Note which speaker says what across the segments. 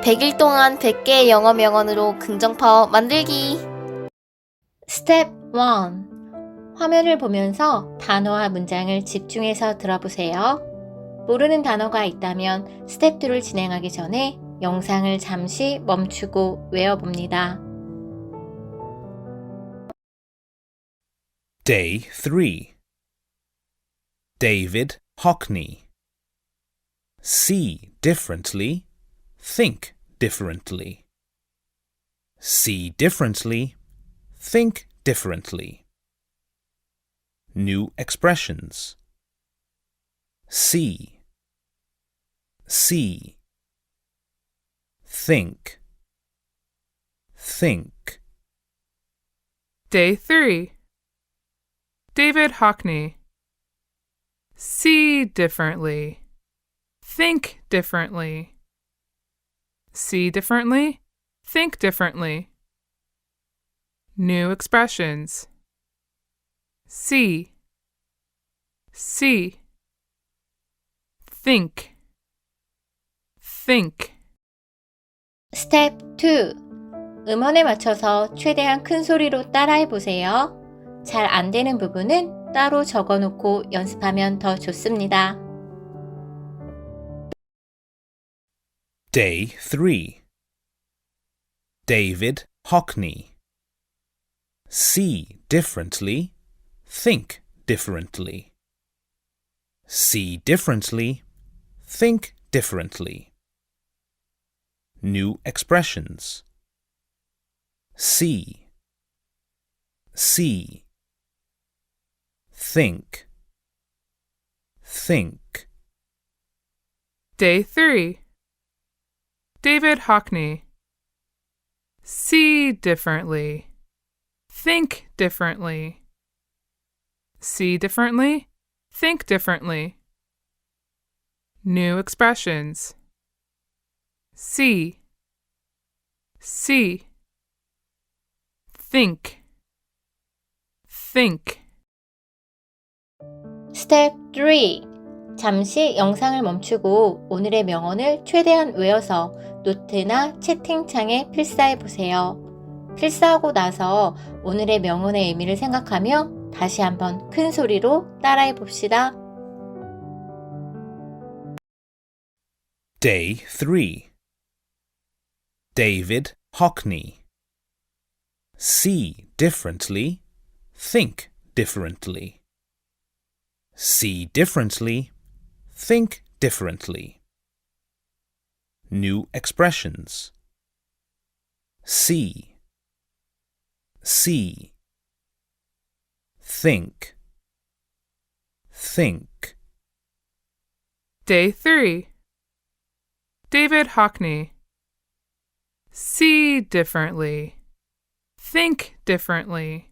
Speaker 1: 100일 동안 100개의 영어 명언으로 긍정 파워 만들기. 스텝 1. 화면을 보면서 단어와 문장을 집중해서 들어보세요. 모르는 단어가 있다면 스텝 2를 진행하기 전에 영상을 잠시 멈추고 외워봅니다.
Speaker 2: Day 3 David Hockney See differently, think differently. See differently, think differently. New expressions. See, see. Think, think.
Speaker 3: Day 3 David Hockney See differently. Think differently. See differently. Think differently. New expressions. See. See. Think. Think.
Speaker 1: 스텝 2. 음원에 맞춰서 최대한 큰 소리로 따라해 보세요. 잘 안 되는 부분은 따로 적어 놓고 연습하면 더 좋습니다.
Speaker 2: Day 3 David Hockney See differently, think differently. See differently, think differently. New expressions. See, see. Think, think.
Speaker 3: Day 3 David Hockney See differently. Think differently. See differently. Think differently. New expressions. See. See. Think. Think.
Speaker 1: 스텝 3. 잠시 영상을 멈추고 오늘의 명언을 최대한 외워서 노트나 채팅창에 필사해 보세요. 필사하고 나서 오늘의 명언의 의미를 생각하며 다시 한번 큰 소리로 따라해 봅시다.
Speaker 2: Day 3 David Hockney See differently, think differently. See differently, think differently. New expressions. See, see. Think, think.
Speaker 3: Day 3 David Hockney See differently. Think differently.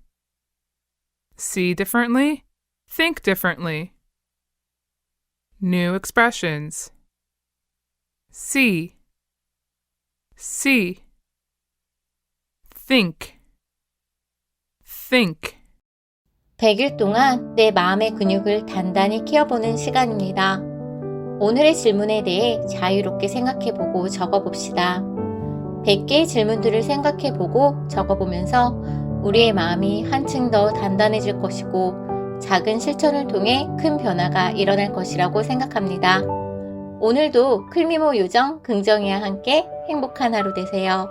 Speaker 3: See differently. Think differently. New expressions. See. See. Think. Think.
Speaker 1: 100일 동안 내 마음의 근육을 단단히 키워보는 시간입니다. 오늘의 질문에 대해 자유롭게 생각해보고 적어봅시다. 100개의 질문들을 생각해보고 적어보면서 우리의 마음이 한층 더 단단해질 것이고 작은 실천을 통해 큰 변화가 일어날 것이라고 생각합니다. 오늘도 클미모 요정 긍정이와 함께 행복한 하루 되세요.